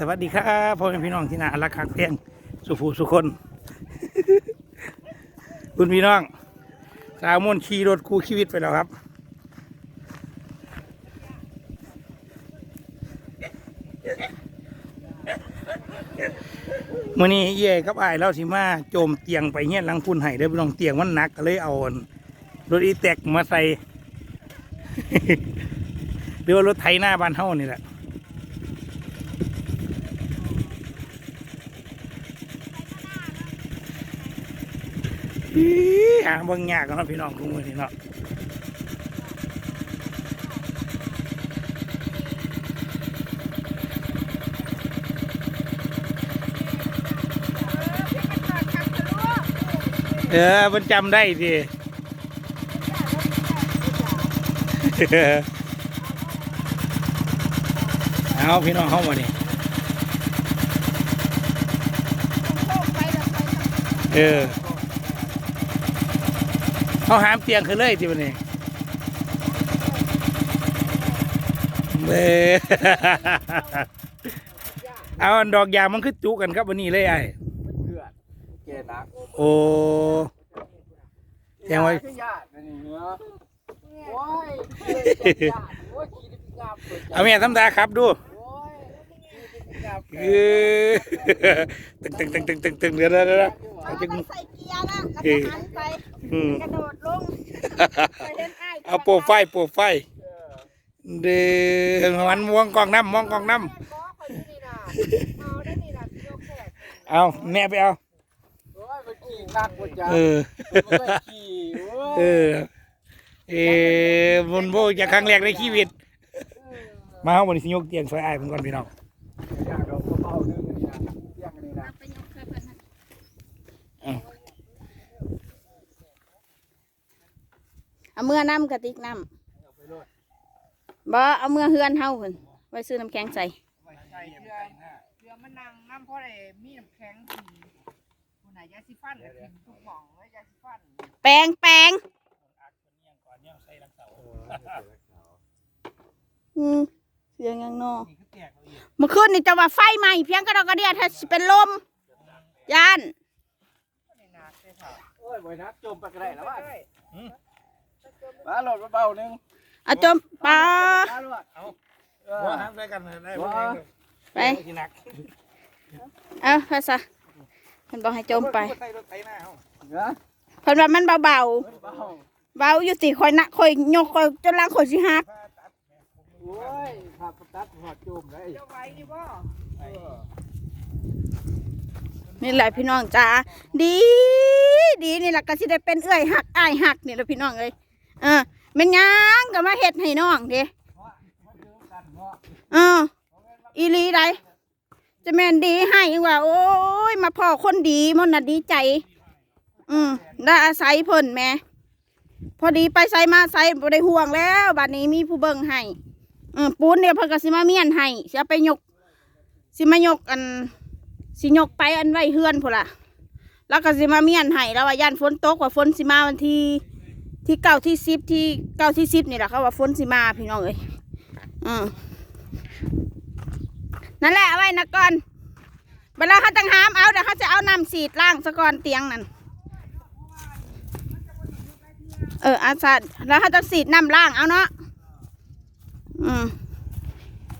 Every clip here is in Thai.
สวัสดีครับพ่อแม่พี่น้องที่น่ารักคักเพียงสุภูสุคน คุณพี่น้อง สาวมนขี่รถคู่ชีวิตไปแล้วครับ มื่อนี้เย่กับอ้ายเราสิมาโจมเตียงไปเงี้ยลังพุ่นไห้เด้พี่น้องเตียงมันหนักก็เลยเอารถอีแตกมาใส่หรือว่ารถไถหน้าบ้านเฮานี่แหละ หาบิ่งยากกันนะพี่น้องทุกมื้อนี้เนาะเออมันจำได้สิเอาพี่น้องเข้ามานี่เออ เขาหามเตียงขึ้นเลยทีวันนี้เบ้เอาอันดอกยางมันคือจุกันครับวันนี้เลยไอ้เลือดเกณฑ์นักโอ้แจ้งไว้คือญาตินั่นเองเนาะโอ้ยญาติโอ้ยขี้ดิบงามเปิดใจเอาแม่ทำตาครับดูโอ้ยขี้ดิบงามเออตึงตึงตึงตึงตึงตึงเดี๋ยวเดี๋ยวเดี๋ยวเอาไปใส่เกียร์นะแล้วเอก็อหันไปอืม กระโดดลงไปเล่นไอ้เอาโปรไฟล์โปรไฟล์เด้อมันมองกล้องน้ำมองกล้องน้แม่บอกเขาอยู่นี่นะเอาได้นี่นะยกแขกำเอาแม่ไปเอา โอ้ยมันขี้คักหมดจ้าเออ มันไม่ขี้โอ้เอย อ เออมันโบจะครั้งแรกในชีวิต มาเอาวันนี้สิยกเตียงซอยไอ้ายผมก่อนพี่น้อง อยากเราเบาๆนึงอันนี้นะเที่ยงอันนี้นะ ไปยกแขกเพิ่นนะ เอา เอาเมื่อน้ำกระติกน้ำบ่เอาเมื่อเฮือนเฮาเพิ่นไว้ซื้อน้ำแข็งใส่เรือมันนั่งน้ำเพราะอะไรมีน้ำแข็งสีคนไหนยาสีฟันกินทุกหม่องแล้วยาสีฟันแปลงแปลงอืมเสียงยังนอเมื่อคืนนี่จะว่าไฟไหม้เพียงกระดอกกระเดียถ้าสิเป็นลมย่านในนาเสียเถอะโอ้ยบ่อยนักจมไปก็ได้แล้วว่า มาโหลดเบาๆนึงเอาจมปลามาโหลดเอาเออ ว่าทำได้กันได้บ่ไปที่นักเอาไปซะเพิ่นบอกให้จมไปใส่รถไถหน้าเอาเนาะเพิ่นว่ามันเบาเบาๆเบาอยู่สิคอยนะคอยยกคอยจนล่างคอยสิหักๆโอ้ยขับตัดหัวจมได้เจ้าไว้นี่บ่เออนี่แหละพี่น้องจ้าดี ดีนี่แหละก็สิได้เป็นเอื้อยหักอ้ายหักนี่แหละพี่น้องเอ้ย เออม่นยังก็มาเฮ็ดให้น้องเด้เอออีลีใดจะแมนดีให้อีกว่า โอ้ย มาพ่อคนดีมันน่ะดีใจ อืมได้อาศัยเพิ่นแม่พอดีไปใส่มาใส่บ่ได้ห่วงแล้วบัดนี้มีผู้เบิ่งให้อืมปูนเดี๋ยวเพิ่นก็สิมาเมียนให้สิเอาไปยกสิมายกอันสิยกไปอันไว้เฮือนพุ่นละแล้วก็สิมาเมียนให้แล้วว่าย่านฝนตกว่าฝนสิมาวันที่ ที่เก้าที่สิบที่เก้าที่สิบนี่แหละเขาว่าฝนสิมาพี่น้องเอ้ยอืมนั่นแหละเอาไว้นะก่อนเวลาเขาจังหามเอาเดี๋ยวเขาจะเอาน้ำสีดล้างซะก่อนเตียงนั่นเอออาซาแล้วเขาจะสีดน้ำล้างเอาเนาะอืม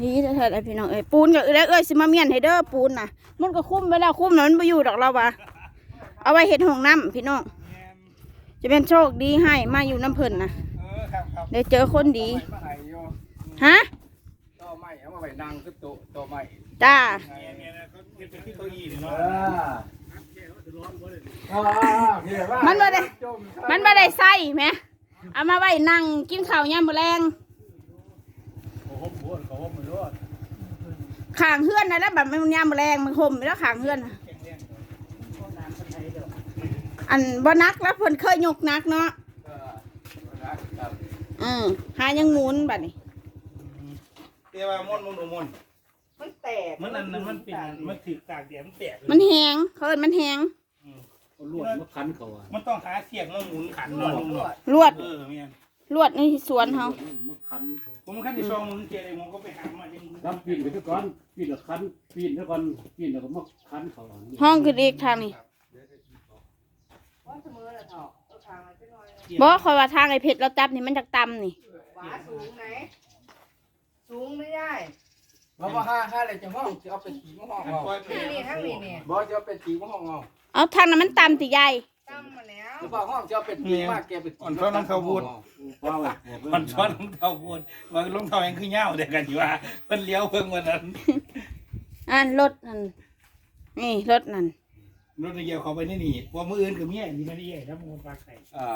นี่เถิดไอพี่น้องเอ้ยปูนก็เอ้ยเอ้ยสิมาเมียนให้เด้อปูนน่ะมันก็คุ้มไว้แล้วคุ้มแล้วมันไปอยู่ดอกเราวะเอาไว้เห็ดห้องน้ำพี่น้อง จะเป็นโชคดีให้มาอยู่น้ำเพิ่นนะเออครับครับได้เจอคนดีมาให้อยู่ฮะ ต่อไม้เอามาไว้นั่งคือโต๊ะต่อไม้จ้าเนี่ยเนี่ยนะเขาเก็บเป็นที่เก้าอี้นี่เอเนาะออ่าเห็นว่ามันบ่ได้ จมมันไม่ได้ใส่ไหม เอามาไว้นั่งกินข้าวยามมื้อแรงโอ้โหโอ้โหโอ้โหมันรอดข้างเฮือนนะแล้วแบบมันยามมื้อแรงมันห่มอยู่แล้วข้างเฮือนน่ะ อันบ่นักแล้วเพิ่นเคยยกนักเนาะเออนะครับอืมหายังหมุนบัดนี้เรียกว่ามนต์มนต์มนต์มันแตกมันอันนั้นมันเป็นมันถือตากแดดมันแตกเลยมันแหงเขาเอิ้นมันแหงเอาลวดมาพันเขาอะมันต้องหาเสียงมาหมุนขันเนาะลุงเนาะลวดเออเมียนลวดในสวนเฮามันคันเขาผมขั้นที่สองมึงเจอเลยผมก็ไปหามาจริงทำปีนไปทุกก้อนปีนแล้วคันปีนแล้วก่อนปีนแล้วก็มาคันเขาห้องขึ้นอีกทางนี้ ว่าเสมอละเถาะเอาทางมาจักหน่อย บ่คอยว่าทางไอ้เพชรเราจับนี่มันจากต่ำนี่หวาสูงไหน สูงไม่ได้มาว่าห้าห้าเลยจะห้องจะเอาไปถีบห้องเอานี่นี่ทั้งนี้นี่บอจะเอาไปถีบห้องเอาเอาทางนั้นมันต่ำติใหญ่ตั้งมาแล้วหรือว่าห้องจะเอาไปถีบมากแกไปถีบอ่อนช้อนน้ำเขาพูดว่าไว้อ่อนช้อนน้ำเขาพูดว่าลงเท้ายังคือเงาเดียวกันอยู่ว่าเพิ่นเลี้ยวเพิ่งวันนั้นอ่ารถนั่นนี่รถนั่น รถเกี่ยวเขาไปนี่นี่ว่ามืออื่นคือเมียนี่มันนี่ใหญ่แล้วมันปลาไข่อ่า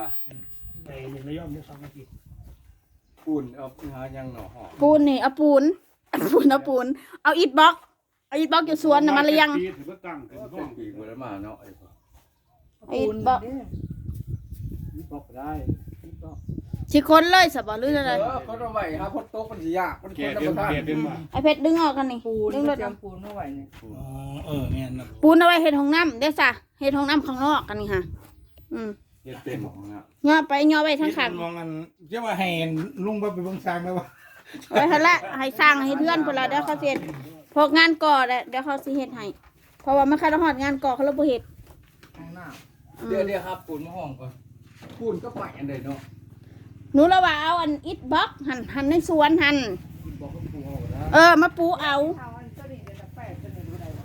ไปยังระยองได้สองอาทิตย์ปูนเอาหายังหน่อห้องปูนนี่เอาปูนเอาปูนเอาปูนเอาอิฐบล็อกเอาอิฐบล็อกอยู่สวนน่ะมาเรียงปีถือว่าตั้งเป็นห้เป็อนงปีกหมดแล้วมาเนาะไอ้พวกเอาอิฐบล็อก นี่บอกได้นี่บอก สิคนเลยสบ่หรืออะไรเออเขาต้องไว้ฮะพดโต๊ะมันสิยากมันแกคนธรเดิรนมดาแกเดินมาไอ้เพชรดึงออกกันนี่ปูนดึงรถเตรียเอามปูนมาไว้นี่อ๋อเออแม่นนะปูนเอาไว้เฮ็ดห้องน้ำเด้อซะเฮ็ดห้องน้ำข้างนอกกันนี่ค่ะ อืมเฮ็ดเป็นของอะย่อไปย่อไปทางข้างมองกันเจ้าว่าให้ลุงไปไปเบิ่งสร้างแล้วว่าไว้หั่นละให้สร้างให้เพื่อนพุ่นละเดี๋ยวเขาสิเฮ็ดพวกงานก่อแหละเดี๋ยวเขาสิเฮ็ดให้เพราะว่ามันคันฮอดงานก่อเขาเลยบ่เฮ็ดข้างหน้าอืมเดี๋ยวเดี๋ยวครับปูนมาห้องก่อนปูนก็ใหม่อันใดเนาะ หนูละว่าเอาอันอิฐบล็อกหั่นหั่นในสวนหั่นบอกว่าปูห้องแล้วเออ มาปูเอาเอาอันตัวนี้เดี๋ยวจะแปะตัวนี้ดูได้บ่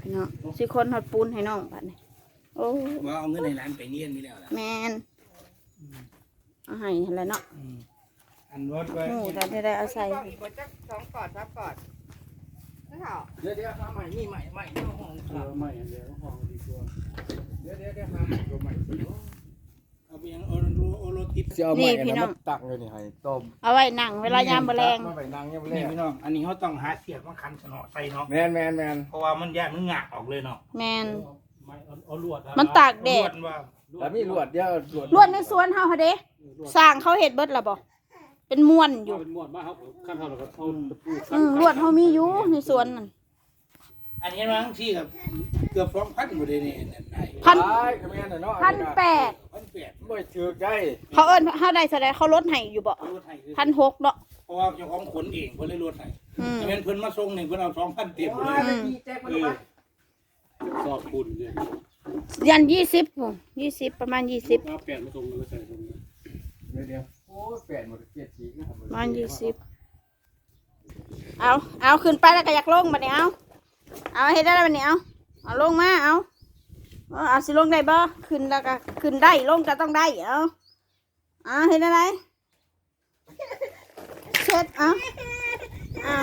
พี่น้องสิคนฮอดปูนให้น้องบัดนี้โอ้ว่าเอาเงินในร้านไปเนียนนี่แล้วล่ะแมนเอาให้หั่นแหละเนาะอืมอันรถไว้หมูได้ได้ได้เอาใส่กล้องอีกบ่จักสองกอดครับกอดนั่นเถาะเดี๋ยวเดี๋ยวหาใหม่นี่ใหม่ใหม่เนาะห้องเออไม่เดี๋ยวห้องดีกว่าเดี๋ยวเดี๋ยวเดี๋ยวหาใหม่ตัวใหม่สิ เอาไปยังโอโรโอโรติปสิเอาใหม่อันนั้นมาตักเลยนี่ให้ต้มเอาไว้นั่งเวลายามแมลง มาไปนั่งยามแรนี่งพี่น้อง อันนี้เขาต้องหาเสียบมาคันสนอใส่เนาะ แมนแมนแมนเพราะว่ามันแยกมันงะออกเลยเนาะแมน ไม่เอาเอาลวดมันตากแดด ลวว่าแล้วมีลวดเดี๋ยวลวดลวดในสวนเฮาหะเด้สร้างเขาเฮ็ดเบิดและบ่เป็นม้วนอยู่เป็นมวดมาครับขั้นเท่าแล้วก็เอาตะปูอืมลวดเฮามีอยู่ในสวนนั่น อันนี้มั้งที่กับเกือบสองพันหมดเลยนี่นั่นไอ้พันใช่ก็แม่นน่ะเนาะพันแปดพัน แปดบ่ถือใจเขาเอิ้นเฮาได้แสดงเขาลดให้อยู่บ่เอารถไถคือพันหกเนาะ เพราะว่าเจ้าของขนเองเพิ่นเลยรถไถอืมจะเป็นเพิ่นมาส่งหนึ่งเพิ่นเอาสองพันเต็มเลยอืมแจ๊กเออสอบปูนเนี่ยยันยี่สิบพุ่นยี่สิบประมาณยี่สิบเอาแปดมาตรงแล้วก็ใส่ตรงนี้เดี๋ยวเดี๋ยวโอ้ยแปดหมดเจ็ดสีนะครับประมาณยี่สิบ เอา เอาขึ้นไปแล้วก็อยากลงบัดนี้เอา เอาเฮ็ดได้แล้วบัดนี้เอา เอาลงมา เอา เอาสิลงได้บ่ขึ้นแล้วก็ขึ้นได้ลงก็ต้องได้เอาเอาเฮ็ดอะไรเช็ดเอาเอา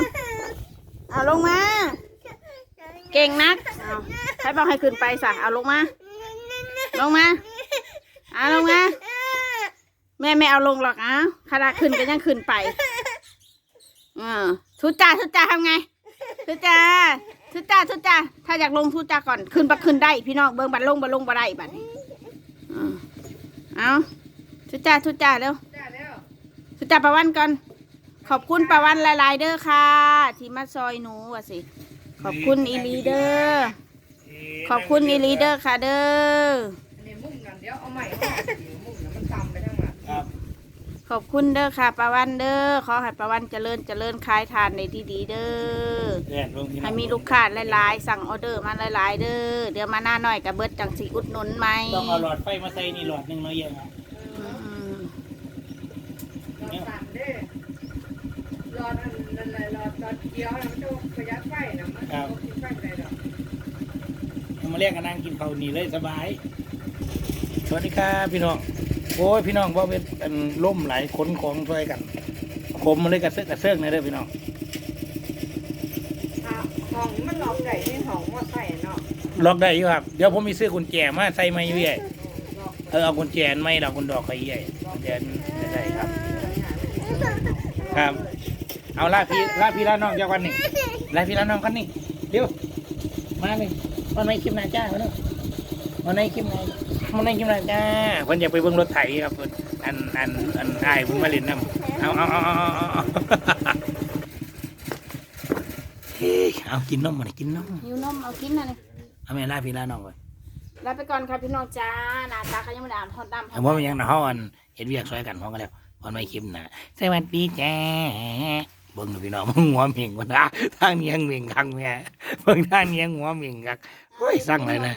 เอาลงมา เก่งนักเอาให้บอกให้ขึ้นไปสะเอาลงมา ลงมาเอาลงมาแม่ไม่เอาลงหรอกอะขนาดขึ้นก็ยังขึ้นไปอ่าทุจ่าทุจ่าทำไงทุจ่า ทุจ่าทุจ่าถ้าอยากลงทุจ่าก่อนขึ้นบัขึ้นได้พี่น้องเบิ่งบัดลงบัดลงบัดได้บัดนี้เอาทุจ่าทุจ่าเร็วได้แล้วทุจ่าประวันก่อน ขอบคุณประวันหลายๆเด้อค่ะที่มาซอยหนูว่ะสิขอบคุณอีลีเดอร์ขอบคุณอีลีเดอร์ค่ะเด้อ ขอบคุณเด้อค่ะประวันเด้อขอให้ประวันเจริญเจริญขายทานในที่ดีเด้อแดดลงพี่น้องให้มีลูกค้าหลายๆสั่งออเดอร์มาหลายๆเด้อเดี๋ยวมาหน้าหน่อยกับเบิดจังสีอุดหนุนไหมต้องเอาหลอดไฟมาใส่นี่หลอดหนึงเนาะเยอะนะอืมรอสั่นเด้รอนั่นนั่นแหละรอรอเกี่ยวแล้วมันจะประหยัดไฟนะมันจะกินไฟไปได้ดอกเอามาเรียกกันนั่งกินข้าวนี่เลยสบายสวัสดีครับพี่น้อง โอ้ยพี่น้องว่าเป็นอันล่มหลายขนของช่วยกันคมมาเลยกระเซาะกระเซิงเลยเด้อพี่น้องอะห้องมันหลอกได้ในห้องว่าใส่เนาะล็อกได้อยู่ครับเดี๋ยวผมมีซื้อกุญแจมาใส่ไม้อยู่ใหญ่หลอกเออเอากุญแจอันไม่ดอกกุญดอกใครใหญ่เดี๋ยวได้ครับ ครับ เอาลาพี่ลาพี่ลาน้องจากวันนี้ลาพี่ลาน้องกันนี่เดี๋ยวมาเลยวันไหนคลิปหน้าจ้ามาเนอะวันไหนคลิปไหน วันไหนคลิปหน้าจ้าเพิ่นอยากไปเบิ่งรถไถครับเพิ่นอันอันอันอายเพิ่นมาเล่นน้ำเอาเอาเอาเอาเอาเอาเฮ้ยเอากินนมมาเลยกินนมหิวนมเอากินนะนี่เอาแม่ลาพี่ลาน้องก่อนลาไปก่อนค่ะพี่น้องจ้าหน้าตาก็ยังไม่ได้อ่านทอดดำเอาว่ามันยังนะฮอนเห็นเวียกซอยกันพร้อมกันแล้วพอนไม่คิมนะสวัสดีจ้าเบิ่งดูพี่น้องมึงหัวเหม่งกันนะทางเนียงเหม่งคังแม่เบิ่งทางเนียงหัวเหม่งคักเฮ้ยสั่งเลยนะ